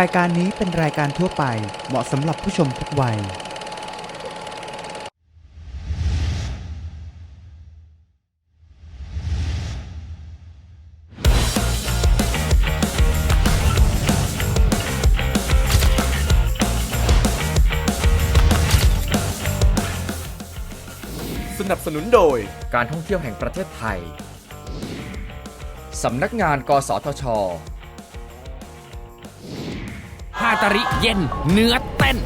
รายการนี้เป็นรายการทั่วไปเหมาะสำหรับผู้ชมทุกวัย สนับสนุนโดยการท่องเที่ยวแห่งประเทศไทย สำนักงาน กสทช ตาริเย็น เนื้อเต้น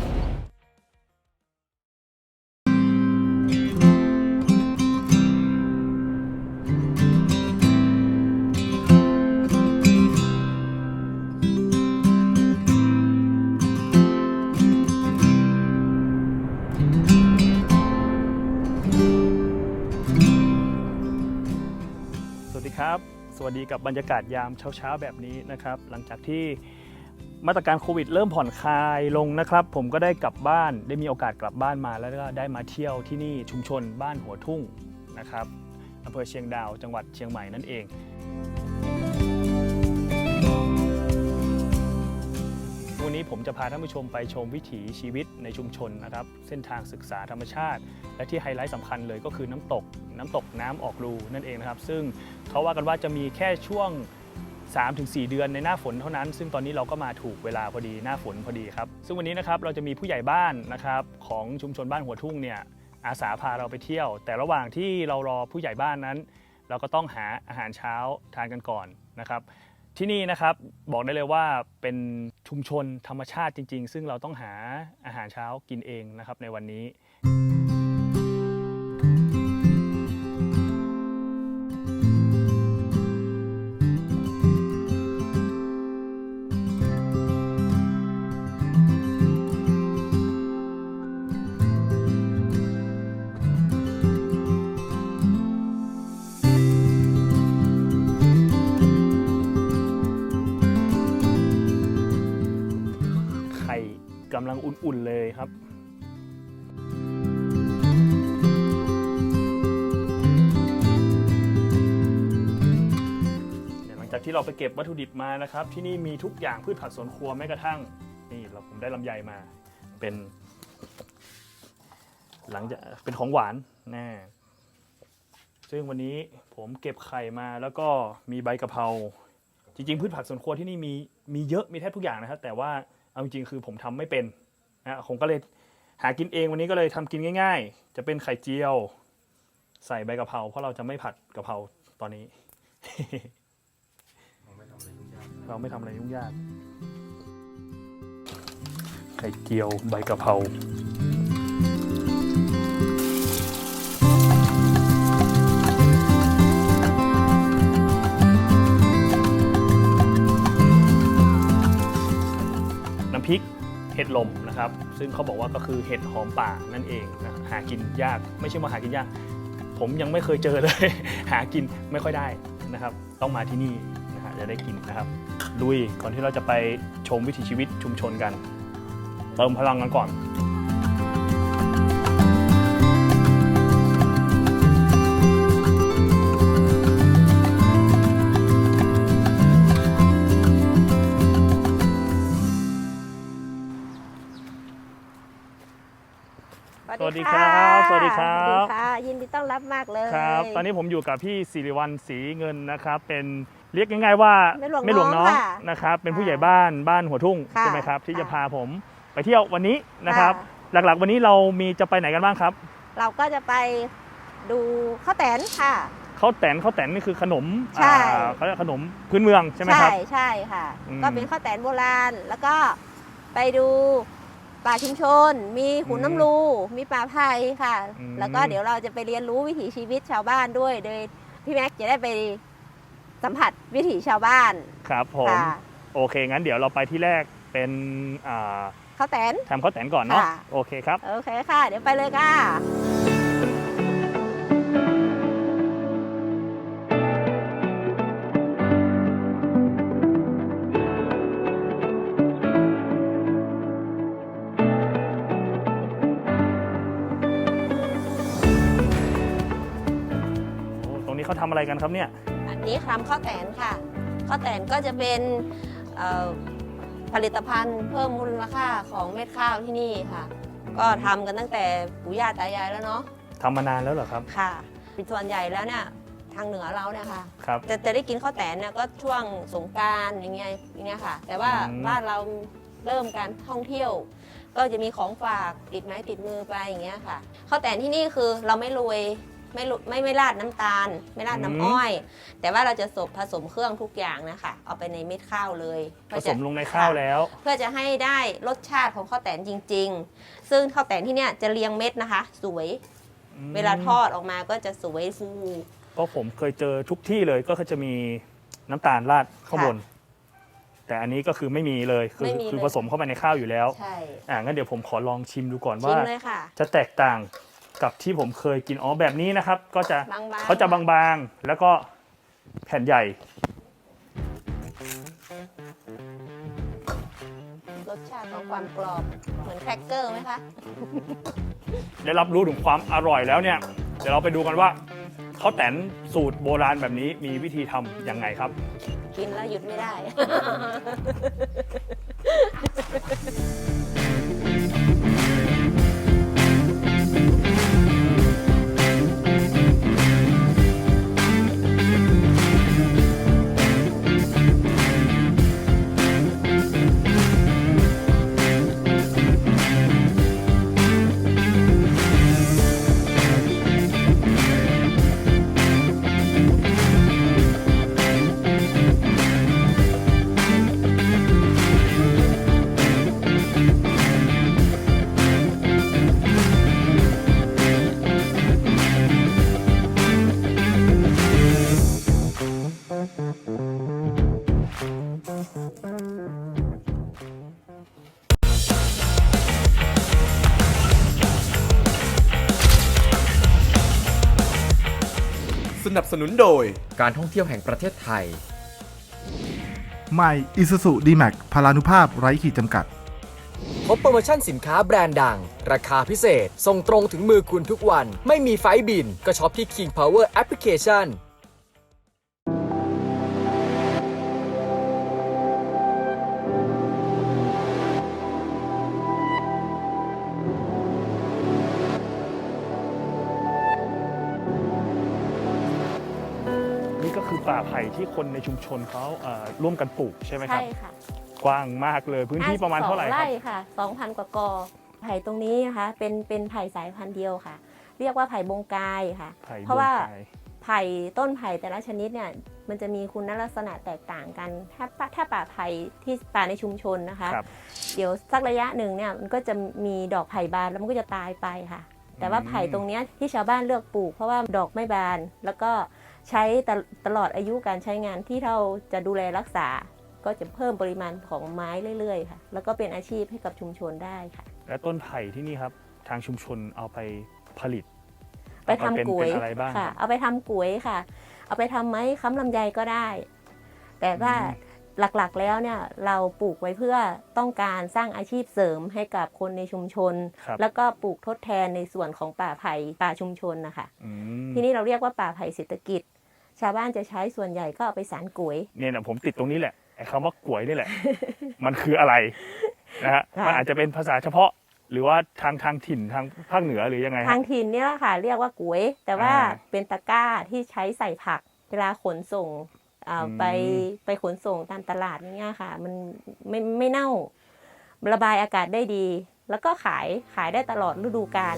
สวัสดีครับ สวัสดีกับบรรยากาศยามเช้าๆแบบนี้นะครับ หลังจากที่ มาตรการโควิดเริ่มผ่อนคลายลงนะครับ ผมก็ได้กลับบ้านได้มีโอกาสกลับบ้านมาแล้วก็ได้มาเที่ยวที่นี่ชุมชนบ้านหัวทุ่งนะครับอำเภอเชียงดาวจังหวัดเชียงใหม่นั่นเองวันนี้ผมจะพาท่านผู้ชมไปชมวิถีชีวิตในชุมชนนะครับ เส้นทางศึกษาธรรมชาติ และที่ไฮไลท์สำคัญเลยก็คือน้ำตก น้ำตกน้ำออกรูนั่นเองนะครับ ซึ่งเขาว่ากันว่าจะมีแค่ช่วง 3-4 เดือนในหน้าฝนเท่านั้น ซึ่งตอนนี้เราก็มาถูกเวลาพอดีหน้าฝนพอดีครับ ซึ่งวันนี้นะครับเราจะมีผู้ใหญ่บ้านนะครับของชุมชนบ้านหัวทุ่งเนี่ยอาสาพาเราไปเที่ยว แต่ระหว่างที่เรารอผู้ใหญ่บ้านนั้น เราก็ต้องหาอาหารเช้าทานกันก่อนนะครับ ที่นี่นะครับบอกได้เลยว่าเป็นชุมชนธรรมชาติจริง ๆ ซึ่งเราต้องหาอาหารเช้ากินเองนะครับในวันนี้ อุ่นเลยครับเดี๋ยหลังจากที่เราไปเก็บวัตถุดิบมานะครับ ที่นี่มีทุกอย่างพืชผักสวนครัวแม้กระทั่ง นี่เราผมได้ลำไยมา เป็น หลังจากเป็นของหวานน่ซึ่งวันนี้ผมเก็บไข่มาแล้วก็มีใบกะเพราจริงๆพืชผักสวนครัวที่นี่มีมีเยอะมีแทบทุกอย่างนะครับ แต่ว่าเอาจริงๆคือผมทำไม่เป็น นะผมก็เลยหากินเองวันนี้ก็เลยทำกินง่าย ๆ จะเป็นไข่เจียว ใส่ใบกะเพราเพราะเราจะไม่ผัดกะเพราตอนนี้ เราไม่ทำอะไรยุ่งยาก ไข่เจียวใบกะเพรา เห็ดลมนะครับ ซึ่งเขาบอกว่าก็คือเห็ดหอมป่านั่นเองนะหากินยากไม่ใช่ว่าหากินยาก ผมยังไม่เคยเจอเลย หากินไม่ค่อยได้นะครับ ต้องมาที่นี่นะฮะจะได้กินนะครับลุยก่อนที่เราจะไปชมวิถีชีวิตชุมชนกัน เติมพลังกันก่อน วัสดีครับสวัสดีครับ สวัสดีค่ะยินดีต้อนรับมากเลยครับ ตอนนี้ผมอยู่กับพี่สิริวัลศรีเงินนะครับ เป็นเรียกง่ายๆว่าแม่หลวงหลวงน้องค่ะนะครับ เป็นค่ะผู้ใหญ่บ้านบ้านหัวทุ่งค่ะใช่ไหมครับ ที่จะค่ะพาผมไปเที่ยววันนี้นะครับค่หลักๆ วันนี้เรามีจะไปไหนกันบ้างครับ เราก็จะไปดูข้าวแตนค่ะข้าวแตนข้าวแตนนี่คือขนมใช่อ่าเขาเรียกขนมพื้นเมืองใช่ไหมครับใช่ใช่ค่ะอืมก็เป็นข้าวแตนโบราณแล้วก็ไปดู ป่าชุมชน มีขุนอืมน้ำรู มีป่าไผ่ค่ะ อืม แล้วก็เดี๋ยวเราจะไปเรียนรู้วิถีชีวิตชาวบ้านด้วย โดยพี่แม็กซ์จะได้ไปสัมผัสวิถีชาวบ้านครับผมค่ะโอเคงั้นเดี๋ยวเราไปที่แรกเป็นอ่าข้าวแตน ทำข้าวแตนก่อนเนาะค่ะ โอเคครับ โอเคค่ะ เดี๋ยวไปเลยค่ะ อะไรกันครับเนี่ย อันนี้คำข้าวแตนค่ะข้าวแตนก็จะเป็นเอ่อผลิตภัณฑ์เพิ่มมูลค่าของเม็ดข้าวที่นี่ค่ะ ก็ทำกันตั้งแต่ปู่ย่าตายายแล้วเนาะทำมานานแล้วเหรอครับ ค่ะเป็นส่วนใหญ่แล้วเนี่ยทางเหนือเราเนี่ยค่ะ ครับ จะจะได้กินข้าวแตนเนี่ยก็ช่วงสงกรารอย่างเงี้ยอย่างเงี้ยค่ะ แต่ว่าอืม บ้านเราเริ่มการท่องเที่ยว ก็จะมีของฝากติดไม้ติดมือไปอย่างเงี้ยค่ะข้าวแตนที่นี่คือเราไม่โรย ไม่โรยไม่ไม่ราดน้ำตาล ไม่ราดน้ำอ้อย แต่ว่าเราจะสบผสมเครื่องทุกอย่างนะคะเอาไปในเม็ดข้าวเลยผสมลงในข้าวแล้ว เพื่อจะให้ได้รสชาติของข้าวแตนจริง ๆ ซึ่งข้าวแตนที่เนี่ยจะเรียงเม็ดนะคะ สวย เวลาทอดออกมาก็จะสวยฟูเพราะผมเคยเจอทุกที่เลยก็จะมีน้ำตาลราดข้างบน แต่อันนี้ก็คือไม่มีเลยคือไม่มีคือเลยผสมเข้าไปในข้าวอยู่แล้ว ใช่ อ่างั้นเดี๋ยวผมขอลองชิมดูก่อนชิว่า มเลยค่ะ จะแตกต่าง กับที่ผมเคยกินอ๋อแบบนี้นะครับ ก็จะบางๆ เขาจะบางๆ แล้วก็แผ่นใหญ่ รสชาติของความกรอบ เหมือนแครกเกอร์ไหมคะ ได้รับรู้ถึงความอร่อยแล้วเนี่ย เดี๋ยวเราไปดูกันว่าข้าวแตนสูตรโบราณแบบนี้มีวิธีทำยังไงครับ กินแล้วหยุดไม่ได้ นับสนุนโดย การท่องเที่ยวแห่งประเทศไทย ใหม่ Isuzu D-Max พลานุภาพไร้ขีดจำกัด พบโปรโมชั่นสินค้าแบรนด์ดัง ราคาพิเศษ ส่งตรงถึงมือคุณทุกวัน ไม่มีไฟล์บิน ก็ช็อปที่ King Power Application ป่าไผ่ที่คนในชุมชนเขาเอ่อร่วมกันปลูกใช่ไหมคใช่รับ ค่ะกว้างมากเลยพื้นที่ประมาณเท่าไหร่สองครัไร่บค่ะ2,000 กว่ากอไผ่ตรงนี้นะคะ เป็นเป็นไผ่สายพันธุ์เดียวค่ะ เรียกว่าไผ่บงกายค่ะ ไผ่เพราะว่าบนไผ่ไผ่ต้นไผ่แต่ละชนิดเนี่ยมันจะมีคุณลักษณะแตกต่างกัน ถ้าป่าถ้าป่าไผ่ที่ป่าในชุมชนนะคะ ครับ เดี๋ยวสักระยะหนึ่งเนี่ยมันก็จะมีดอกไผ่บานแล้วมันก็จะตายไปค่ะ แต่ว่าไผ่ตรงเนี้ยที่ชาวบ้านเลือกปลูก เพราะว่าดอกไม่บาน แล้วก็ ใช้ตลตลอดอายุการใช้งานที่เราจะดูแลรักษา ก็จะเพิ่มปริมาณของไม้เรื่อยๆค่ะ แล้วก็เป็นอาชีพให้กับชุมชนได้ค่ะ และต้นไผ่ที่นี่ครับทางชุมชนเอาไปผลิต ไปทำเอาเป็นก๋วยเป็นอะไรบ้างค่ะครับเอาไปทำก๋วยค่ะ เอาไปทำไม้ค้ำลำไยก็ได้ แต่ว่าอืมหลักๆแล้วเนี่ยเราปลูกไว้เพื่อต้องการสร้างอาชีพเสริมให้กับคนในชุมชนครับแล้วก็ปลูกทดแทนในส่วนของป่าไผ่ป่าชุมชนนะคะอืมที่นี่เราเรียกว่าป่าไผ่เศรษฐกิจ ชาวบ้านจะใช้ส่วนใหญ่ก็เอาไปสารก๋วย เนี่ยนะผมติดตรงนี้แหละไอ้คำว่ากลวยนี่แหละ มันคืออะไรนะฮะค่ะ มันอาจจะเป็นภาษาเฉพาะ หรือว่าทางทางถิ่นทางภาคเหนือหรือยังไงฮะ ทางถิ่นเนี่ยแหละค่ะ เรียกว่าก๋วย แต่ว่าอ่าเป็นตะกร้าที่ใช้ใส่ผัก เวลาขนส่งอ่าอืม ไปไปขนส่งตามตลาดเนี่ยค่ะ มันไม่ไม่เน่า ระบายอากาศได้ดี แล้วก็ขายขายได้ตลอดฤดูกาล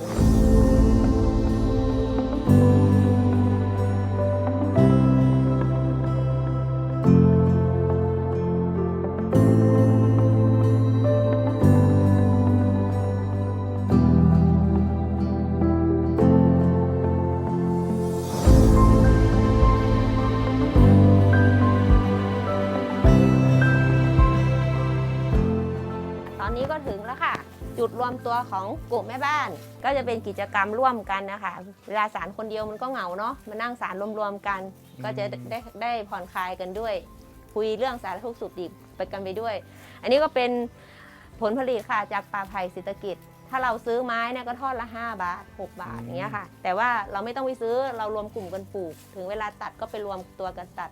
จุดรวมตัวของกลุ่มแม่บ้าน ก็จะเป็นกิจกรรมร่วมกันนะคะ เวลาสารคนเดียวมันก็เหงาเนาะมานั่งสารรวมๆกัน ก็จะได้ได้ผ่อนคลายกันด้วย คุยเรื่องสารทุกข์สุขดิบไปกันไปด้วย อันนี้ก็เป็นผลผลิตค่ะจากป่าไผ่เศรษฐกิจ ถ้าเราซื้อไม้เนี่ยก็ทอดละ 5 บาท 6 บาทอย่างเงี้ยค่ะ แต่ว่าเราไม่ต้องไปซื้อเรารวมกลุ่มกันปลูก ถึงเวลาตัดก็ไปรวมตัวกันตัด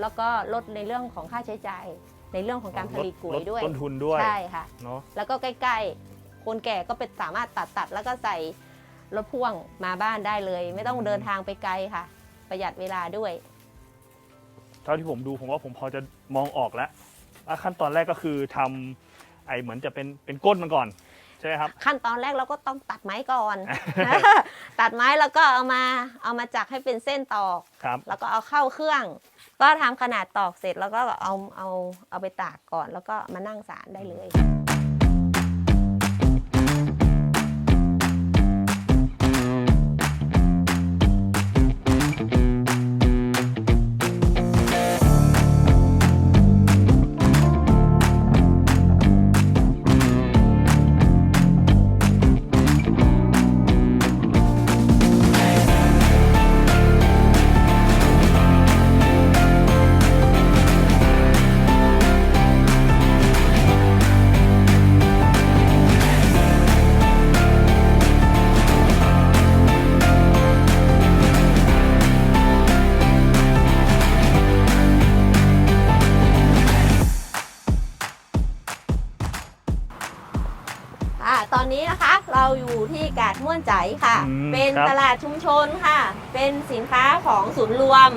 แล้วก็ลดในเรื่องของค่าใช้จ่ายในเรื่องของการผลิตปุ๋ยลดด้วยต้นทุนด้วยใช่ค่ะเนาะแล้วก็ใกล้ๆ คนแก่ก็เป็นสามารถตัดตัดแล้วก็ใส่รถพ่วงมาบ้านได้เลย ไม่ต้องเดินทางไปไกลค่ะ ประหยัดเวลาด้วย เท่าที่ผมดูผมว่าผมพอจะมองออกแล้วอะขั้นตอนแรกก็คือทำไอเหมือนจะเป็นเป็นก้นมันก่อน ใช่ไหมครับ ขั้นตอนแรกเราก็ต้องตัดไม้ก่อน ตัดไม้แล้วก็เอามาเอามาจักให้เป็นเส้นตอก ครับ แล้วก็เอาเข้าเครื่อง ก็ทำขนาดตอกเสร็จแล้วก็เอาเอาเอาไปตากก่อน แล้วก็มานั่งสารได้เลย วนใจค่ะ อืมเป็นครับ ตลาดชุมชนค่ะ เป็นสินค้าของศูนย์รวม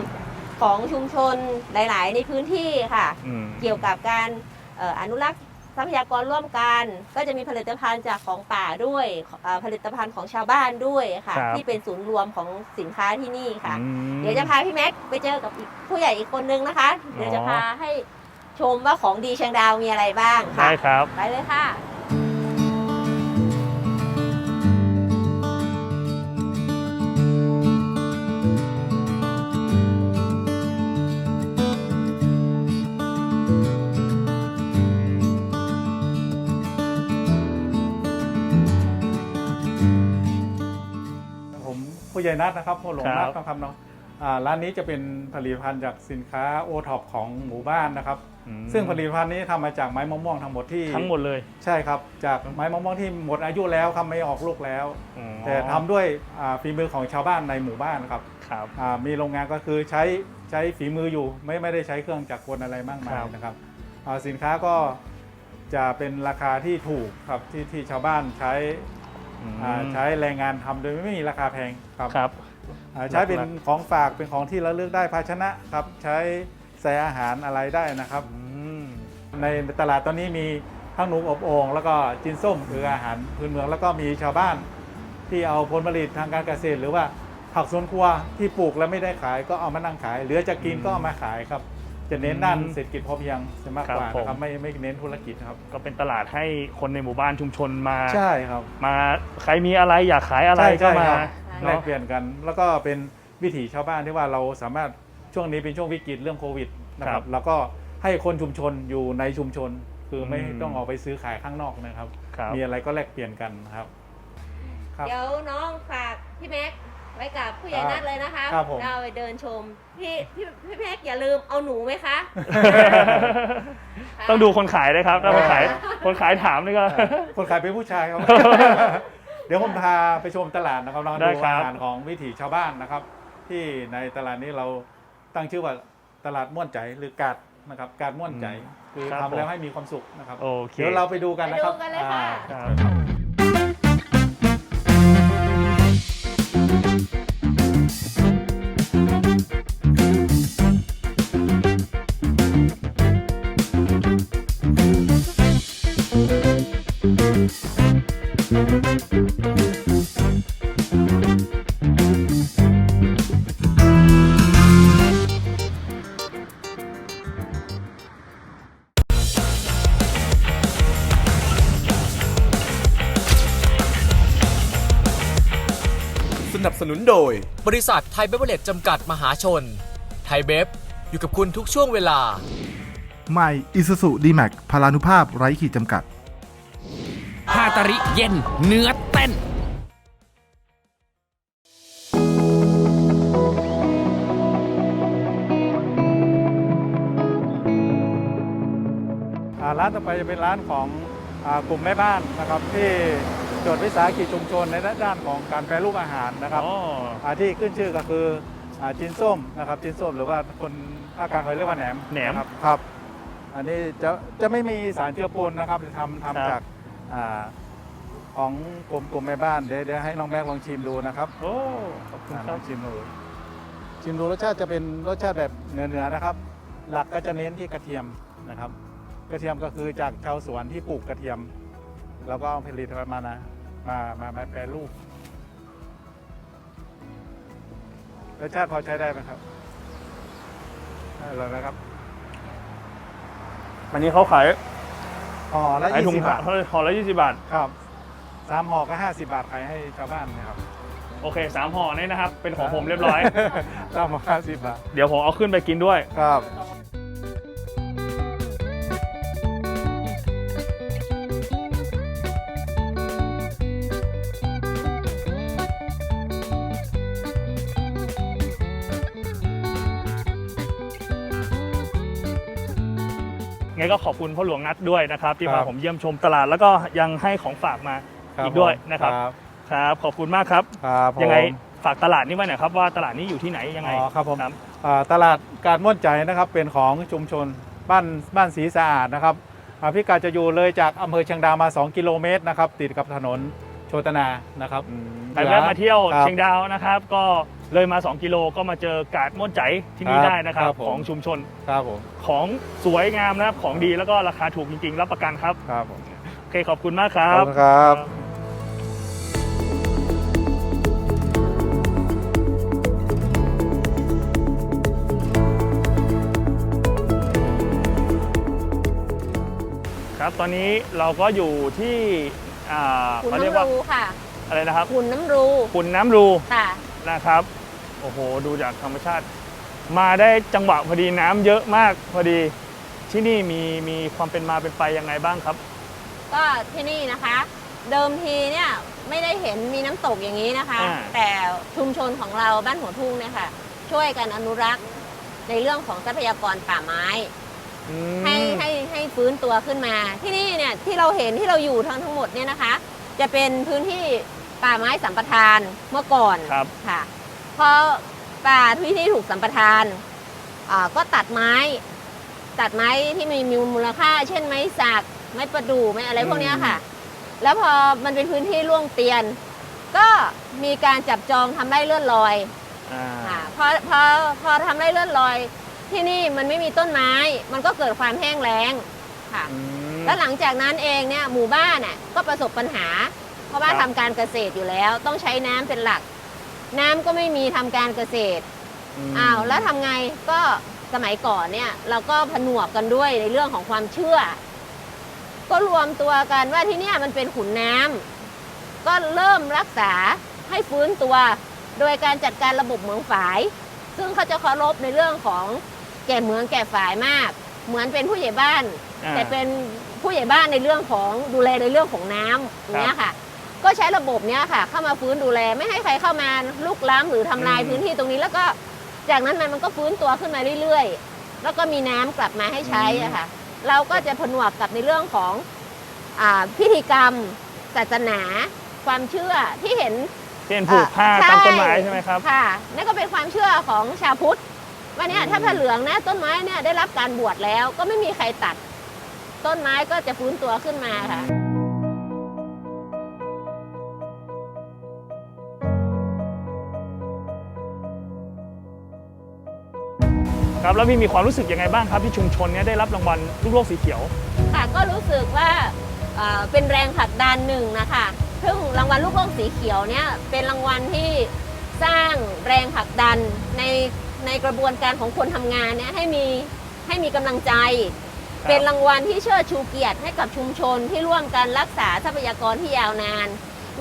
ของชุมชนหลาย ๆ ในพื้นที่ค่ะ อืม เกี่ยวกับการเอ่ออนุรักษ์ทรัพยากรร่วมกัน ก็จะมีผลิตภัณฑ์จากของป่าด้วยเอ่อผลิตภัณฑ์ของชาวบ้านด้วยค่ะ ครับ ที่เป็นศูนย์รวมของสินค้าที่นี่ค่ะ อืม เดี๋ยวจะพาพี่แม็กไปเจอกับอีกผู้ใหญ่อีกคนนึงนะคะ เดี๋ยวจะพาให้ชมว่าของดีเชียงดาวมีอะไรบ้างค่ะ ได้ครับ ไปเลยค่ะ ใหญ่นัดนะครับพ่อหลวงครันับดนะครับเนาะอ่าร้านนี้จะเป็นผลิตภัณฑ์จากสินค้าโอท็อปของหมู่บ้านนะครับอืมซึ่งผลิตภัณฑ์นี้ทำมาจากไม้มะม่วงทั้งหมดที่ทั้งหมดเลยใช่ครับ จากไม้มะม่วงที่หมดอายุแล้วครับไม่ออกลูกแล้วอ๋อแต่ทำด้วยอ่าฝีมือของชาวบ้านในหมู่บ้านครับครับอ่ามีโรงงานก็คือใช้ใช้ฝีมืออยู่ ไม่ไม่ได้ใช้เครื่องจักรกลอะไรมากมายครับนะครับอ่าสินค้าก็จะเป็นราคาที่ถูกครับที่ที่ชาวบ้านใช้ อืมอ่าใช้แรงงานทำโดยไม่มีราคาแพงครับครับอ่าใช้เป็นหลักของฝากเป็นของที่ระลึกได้ภาชนะครับใช้ใส่อาหารอะไรได้นะครับอืมในตลาดตอนนี้มีทั้งหนูอบโอ่งแล้วก็จินส้มคืออาหารพื้นเมืองแล้วก็มีชาวบ้าน ที่เอาผลผลิตทางการเกษตร หรือว่าผักสวนครัวที่ปลูกแล้วไม่ได้ขายก็เอามานั่งขาย เหลือจะกินก็เอามาขายครับ จะเน้นด้านเศรษฐกิจพอเพียงจะมากกว่านะครับไม่ไม่เน้นธุรกิจครับ ก็เป็นตลาดให้คนในหมู่บ้านชุมชนมาใช่ครับ มาใครมีอะไรอยากขายอะไรใช่ก็ใช่มาครับ แลเนาะกเปลี่ยนกัน แล้วก็เป็นวิถีชาวบ้านที่ว่าเราสามารถช่วงนี้เป็นช่วงวิกฤตเรื่องโควิดนะครับแล้วก็ให้คนชุมชนอยู่ในชุมชน คือไม่ต้องออกไปซื้อขายข้างนอกนะครับ ครับ มีอะไรก็แลกเปลี่ยนกันครับ ครับ เดี๋ยวน้องฝากพี่แม็ก ไว้กับผู้ใหญ่นัดเลยนะคะ ครับผม เราไปเดินชม พี่พี่พี่แม็กอย่าลืมเอาหนูไหมคะ ต้องดูคนขายด้วยครับถ้าคนขายคนขายถามนี่ก็ คนขายเป็นผู้ชายครับ เดี๋ยวผมพาไปชมตลาดนะครับเราได้ดูครับ อาหารของวิถีชาวบ้านนะครับ ที่ในตลาดนี้เราตั้งชื่อว่าตลาดม่วนใจหรือกาดนะครับกาดม่วนใจคือครับทำแล้วผม ให้มีความสุขนะครับ โอเค เดี๋ยวเราไปดูกันนะครับไปดูกันเลยค่ะ อ่า ครับ โดย บริษัทไทยเบเวอร์เลจจำกัดมหาชน ไทยเบฟอยู่กับคุณทุกช่วงเวลา ใหม่ Isuzu D-Max พลานุภาพไร้ขีดจำกัด ฮาตาริเย็น เนื้อเต้น อ่าร้านต่อไปจะเป็นร้านของอากลุ่มแม่บ้านนะครับที่ จดวิสาหกิจชุมชนในด้านของการแปรรูปอาหารนะครับอ๋ออาที่ขึ้นชื่อก็คืออาจินส้มนะครับจินส้มหรือว่าคนภาคกลางเขาเรียกว่าแหนมแหนมครับครับ อันนี้จะจะไม่มีสารเจือปนนะครับทำครับ ทำจากอาของกรมกรมแม่บ้านเดี๋ยวเดี๋ยวให้น้องแม็กลองชิมดูนะครับโอ้ขอบคุณอ่าคลรัอบ งชิมดูชิมดูรสชาติจะเป็นรสชาติแบบเนื้อๆนะครับ หลักก็จะเน้นที่กระเทียมนะครับ กระเทียมก็คือจากชาวสวนที่ปลูกกระเทียม แล้วก็เอาผลิตภัณฑ์มานะ มามามาแปรรูปรสชาติพอใช้ได้ไหมครับได้แล้วนะครับวันนี้เขาขายห่อละขายยี่ถุงสิบบาทห่อละยี่สิบบาท ครับสามห่อก็ห้าสิบบาทขายให้ชาวบ้านนะครับโอเคสามห่อนี่นะครับ เป็นของผมเรียบร้อย สามห่อห้าสิบบาท เดี๋ยวผมเอาขึ้นไปกินด้วย ครับ งก็ขอบคุณพ่อหลวงนัดด้วยนะครับ ที่ครัพาบผมเยี่ยมชมตลาดแล้วก็ยังให้ของฝากมาอีกด้วยนะครับครับครับขอบคุณมากครับครับผมยังไงฝากตลาดนี้ไว้หน่อยครับว่าตลาดนี้อยู่ที่ไหนยังไงอ๋อครับผมครับอ่าตลาดการม่วนใจนะครับเป็นของชุมชนบ้านบ้านสีสะอาดนะครับอ่าพิกัดจะอยู่เลยจากอำเภอเชียงดาวมา 2 กิโลเมตรนะครับติดกับถนนโชตนานะครับใครแวะมาเที่ยวครับเชียงดาวนะครับ ก็ เลยมา 2 กิโลก็มาเจอกาดม่วนใจที่นี่ครับได้นะครับ ครับผม ของชุมชนครับผมของสวยงามนะครับของดีแล้วก็ราคาถูกจริงๆ รับประกันครับครับผมโอเคขอบคุณมากครัขอบ บคุณครับ ครับตอนนี้เราก็อยู่ที่อ่าขุนเขาเรียกว่าน้ำรูค่ะอะไรนะครับขุนน้ำรูขุนน้ำรูค่ะ นะครับ โอ้โห ดูจากธรรมชาติ มาได้จังหวะพอดีน้ำเยอะมากพอดีที่นี่มีมีความเป็นมาเป็นไปยังไงบ้างครับ ก็ที่นี่นะคะ เดิมทีเนี่ยไม่ได้เห็นมีน้ำตกอย่างนี้นะคะ อ่า แต่ชุมชนของเราบ้านหัวทุ่งเนี่ยค่ะ ช่วยกันอนุรักษ์ในเรื่องของทรัพยากรป่าไม้ อืม ให้ให้ให้ฟื้นตัวขึ้นมา ที่นี่เนี่ยที่เราเห็นที่เราอยู่ทั้งทั้งหมดเนี่ยนะคะ จะเป็นพื้นที่ ป่าไม้สัมปทานเมื่อก่อนครับ ค่ะพอป่าที่นี่ถูกสัมปทานอ่าก็ตัดไม้ ตัดไม้ที่มีมีมูลค่า เช่นไม้สักไม้ประดู่ไม้อะไรพวกเนี้ยค่ะ แล้วพอมันเป็นพื้นที่ร่วงเตียน ก็มีการจับจองทำไร่เลื่อนลอยอ่าค่ะพอพอพอทำไร่เลื่อนลอย ที่นี่มันไม่มีต้นไม้ มันก็เกิดความแห้งแล้งค่ะ อืมแล้วหลังจากนั้นเองเนี่ยหมู่บ้านน่ะก็ประสบปัญหาเพ ราะว่าครับทำการเกษตรอยู่แล้ว ต้องใช้น้ำเป็นหลัก น้ำก็ไม่มีทำการเกษตร ม อ้าวแล้วทำไงก็สมัยก่อนเนี่ยเราก็ผนวกกันด้วยในเรื่องของความเชื่อ ก็รวมตัวกันว่าที่เนี่ยมันเป็นขุนน้ำก็เริ่มรักษาให้ฟื้นตัว โดยการจัดการระบบเหมืองฝาย ซึ่งเขาจะเคารพในเรื่องของแก่เหมืองแก่ฝายมาก เหมือนเป็นผู้ใหญ่บ้าน อ่า แต่เป็นผู้ใหญ่บ้านในเรื่องของดูแลในเรื่องของน้ำอย่างเนี้ยค่ะ ก็ใช้ระบบเนี้ยค่ะ เข้ามาฟื้นดูแล ไม่ให้ใครเข้ามาลุกล้ำหรือทำลายอืม พื้นที่ตรงนี้ แล้วก็จากนั้นมันมันก็ฟื้นตัวขึ้นมาเรื่อยๆ แล้วก็มีน้ำกลับมาให้ใช้อะค่ะ เราก็จะผนวกกับในเรื่องของอาพิธีกรรม ศาสนา ความเชื่อที่เห็น เช่นผูกผ้าอ่ตามต้นไม้ใช่ไหมครับ ค่ะนั่นก็เป็นความเชื่อของชาวพุทธว่าเนี่ยอืมถ้าผ้าเหลืองนะต้นไม้เนี่ยได้รับการบวชแล้ว ก็ไม่มีใครตัด ต้นไม้ก็จะฟื้นตัวขึ้นมาค่ะ ครับแล้วพี่มีความรู้สึกยังไงบ้างครับที่ชุมชนเนี้ยได้รับรางวัลลูกโลกสีเขียว ค่ะก็รู้สึกว่าเอ่อเป็นแรงผลักดันหนึ่งนะคะซึ่งรางวัลลูกโลกสีเขียวเนี่ยเป็นรางวัลที่สร้างแรงผลักดันในในกระบวนการของคนทำงานเนี่ยให้มีให้มีกำลังใจ ครับ เป็นรางวัลที่เชิดชูเกียรติให้กับชุมชนที่ร่วมกันรักษาทรัพยากรที่ยาวนาน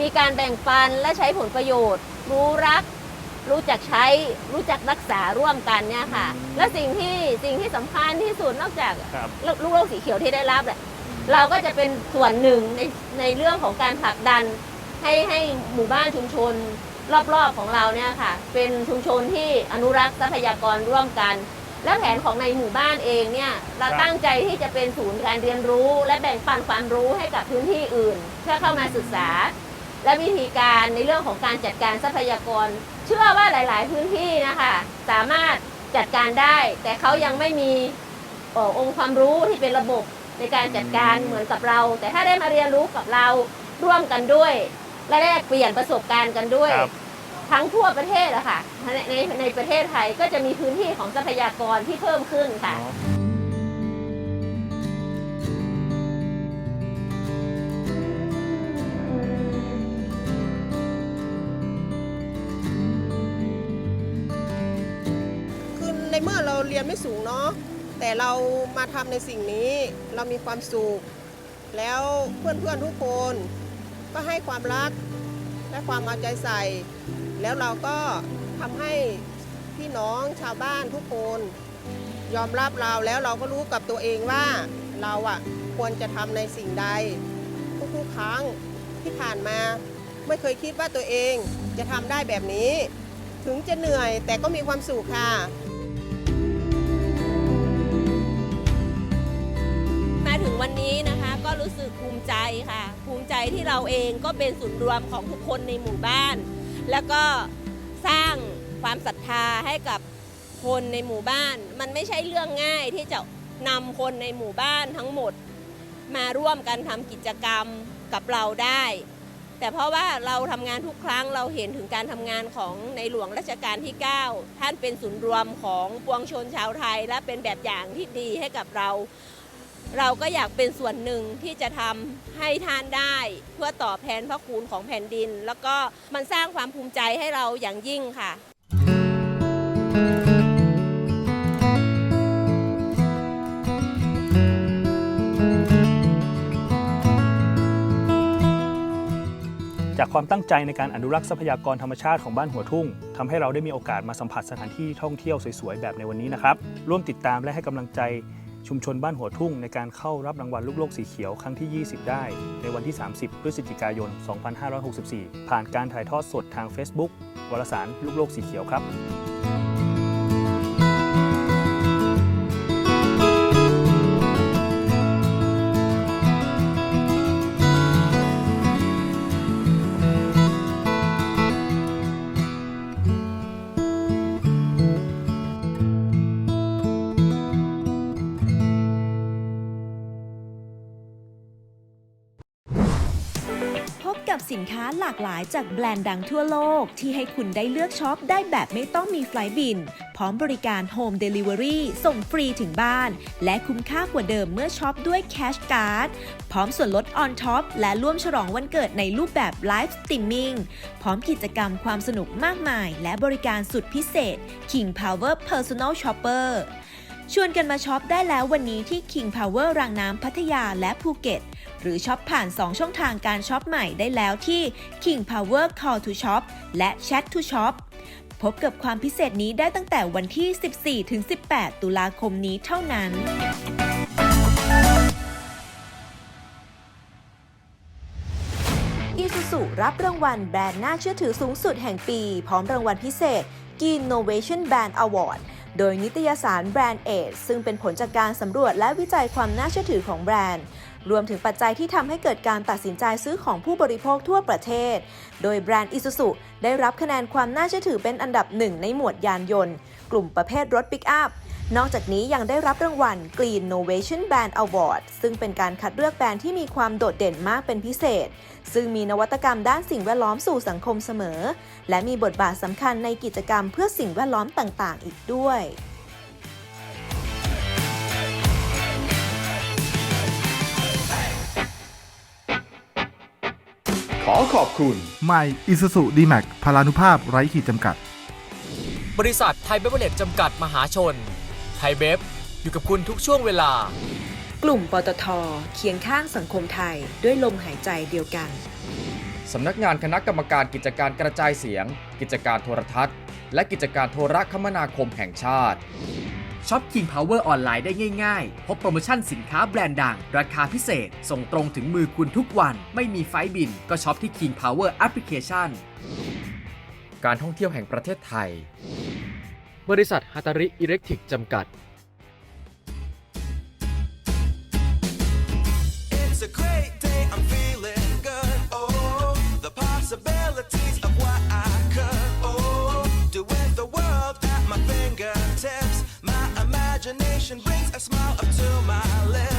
มีการแบ่งปันและใช้ผลประโยชน์ รู้รัก รู้จักใช้รู้จักรักษาร่วมกันเนี่ยค่ะและสิ่งที่สิ่งที่สำคัญที่สุดนอกจากครับลูกโลกสีเขียวที่ได้รับแหละเราก็จะเป็นส่วนหนึ่งในในเรื่องของการผลักดัน ให้ให้หมู่บ้านชุมชนรอบๆของเราเนี่ยค่ะ เป็นชุมชนที่อนุรักษ์ทรัพยากรร่วมกัน และแผนของในหมู่บ้านเองเนี่ยเราครับ ตั้งใจที่จะเป็นศูนย์การเรียนรู้ และแบ่งปันความรู้ให้กับพื้นที่อื่น เพื่อเข้ามาศึกษา และวิธีการในเรื่องของการจัดการทรัพยากร เชื่อว่าหลาย ๆ พื้นที่นะคะสามารถจัดการได้ แต่เขายังไม่มีเอ่อองค์ความรู้ที่เป็นระบบในการจัดการเหมือนกับเรา แต่ถ้าได้มาเรียนรู้กับเราร่วมกันด้วย และแลกเปลี่ยนประสบการณ์กันด้วย ครับ ทั้งทั่วประเทศอะค่ะในในในประเทศไทยก็จะมีพื้นที่ของทรัพยากรที่เพิ่มขึ้นค่ะคือ ในเมื่อเราเรียนไม่สูงเนาะแต่เรามาทำในสิ่งนี้เรามีความสุข แล้วเพื่อนๆทุกคนก็ให้ความรักและความเอาใจใส่ แล้วเราก็ทำให้พี่น้องชาวบ้านทุกคน ยอมรับเราแล้วเราก็รู้กับตัวเองว่าเราอะควรจะทำในสิ่งใด ทุกๆครั้งที่ผ่านมาไม่เคยคิดว่าตัวเองจะทำได้แบบนี้ ถึงจะเหนื่อยแต่ก็มีความสุขค่ะ วันนี้นะคะก็รู้สึกภูมิใจค่ะ ภูมิใจที่เราเองก็เป็นศูนย์รวมของทุกคนในหมู่บ้าน แล้วก็สร้างความศรัทธาให้กับคนในหมู่บ้าน มันไม่ใช่เรื่องง่ายที่จะนำคนในหมู่บ้านทั้งหมด มาร่วมกันทำกิจกรรมกับเราได้ แต่เพราะว่าเราทำงานทุกครั้งเราเห็นถึงการทำงานของในหลวงรัชกาลที่ 9 ท่านเป็นศูนย์รวมของปวงชนชาวไทย และเป็นแบบอย่างที่ดีให้กับเรา เราก็อยากเป็นส่วนหนึ่งที่จะทำให้ท่านได้ เพื่อตอบแทนพระคุณของแผ่นดิน แล้วก็มันสร้างความภูมิใจให้เราอย่างยิ่งค่ะจากความตั้งใจในการอนุรักษ์ทรัพยากรธรรมชาติของบ้านหัวทุ่งทำให้เราได้มีโอกาสมาสัมผัสสถานที่ท่องเที่ยวสวยๆ แบบในวันนี้นะครับ ร่วมติดตามและให้กำลังใจ ชุมชนบ้านหัวทุ่งในการเข้ารับรางวัลลูกโลกสีเขียวครั้งที่ 20 ได้ ในวันที่ 30 พฤศจิกายน 2564 ผ่านการถ่ายทอดสดทาง Facebook วารสารลูกโลกสีเขียวครับ ค้าหลากหลายจากแบรนด์ดังทั่วโลก ที่ให้คุณได้เลือกช็อปได้แบบไม่ต้องมีไฟล์บิน พร้อมบริการโฮมเดลิเวอรี่ส่งฟรีถึงบ้าน และคุ้มค่ากว่าเดิมเมื่อช็อปด้วยแคชการ์ดพร้อมส่วนลดออนท็อปและร่วมฉลองวันเกิดในรูปแบบไลฟ์สตรีมมิ่งพร้อมกิจกรรมความสนุกมากมาย และบริการสุดพิเศษ King Power Personal Shopper ชวนกันมาช็อปได้แล้ววันนี้ที่ King Power รางน้ำพัทยาและภูเก็ต หรือช็อปผ่าน 2 ช่องทางการช็อปใหม่ได้แล้วที่ King Power Call to Shop และ Chat to Shop พบกับความพิเศษนี้ได้ตั้งแต่วันที่ 14-18 ตุลาคมนี้เท่านั้นอีซูซูรับรางวัลแบรนด์น่าเชื่อถือสูงสุดแห่งปี พร้อมรางวัลพิเศษ Innovation Brand Award โดยนิตยสารแบรนด์เอทซึ่งเป็นผลจากการสำรวจและวิจัยความน่าเชื่อถือของแบรนด์ รวมถึงปัจจัยที่ทำให้เกิดการตัดสินใจซื้อของผู้บริโภคทั่วประเทศ โดยแบรนด์อิซูซุได้รับคะแนนความน่าเชื่อถือเป็นอันดับหนึ่งในหมวดยานยนต์ กลุ่มประเภทรถปิกอัพ นอกจากนี้ยังได้รับรางวัล Green Innovation Brand Award ซึ่งเป็นการคัดเลือกแบรนด์ที่มีความโดดเด่นมากเป็นพิเศษ ซึ่งมีนวัตกรรมด้านสิ่งแวดล้อมสู่สังคมเสมอ และมีบทบาทสำคัญในกิจกรรมเพื่อสิ่งแวดล้อมต่างๆ อีกด้วยขอขอบคุณใหม่ Isuzu D-Max พลานุภาพไร้ขีดจำกัด บริษัทไทยเบเวอร์เลจจำกัดมหาชน ไทยเบฟอยู่กับคุณทุกช่วงเวลา กลุ่มปตทเคียงข้างสังคมไทยด้วยลมหายใจเดียวกัน สำนักงานคณะกรรมการกิจการกระจายเสียง กิจการโทรทัศน์ และกิจการโทรคมนาคมแห่งชาติช็อป King Power ออนไลน์ได้ง่ายๆ พบโปรโมชั่นสินค้าแบรนด์ดัง ราคาพิเศษ ส่งตรงถึงมือคุณทุกวัน ไม่มีไฟล์บิน ก็ช็อปที่ King Power Application การท่องเที่ยวแห่งประเทศไทย บริษัทฮาตาริอิเล็กทริกจำกัด It's a great day, I'm feeling good. Oh, the possibilities of what I could. Oh, do with the world at my fingertips. My imagination brings a smile up to my lips.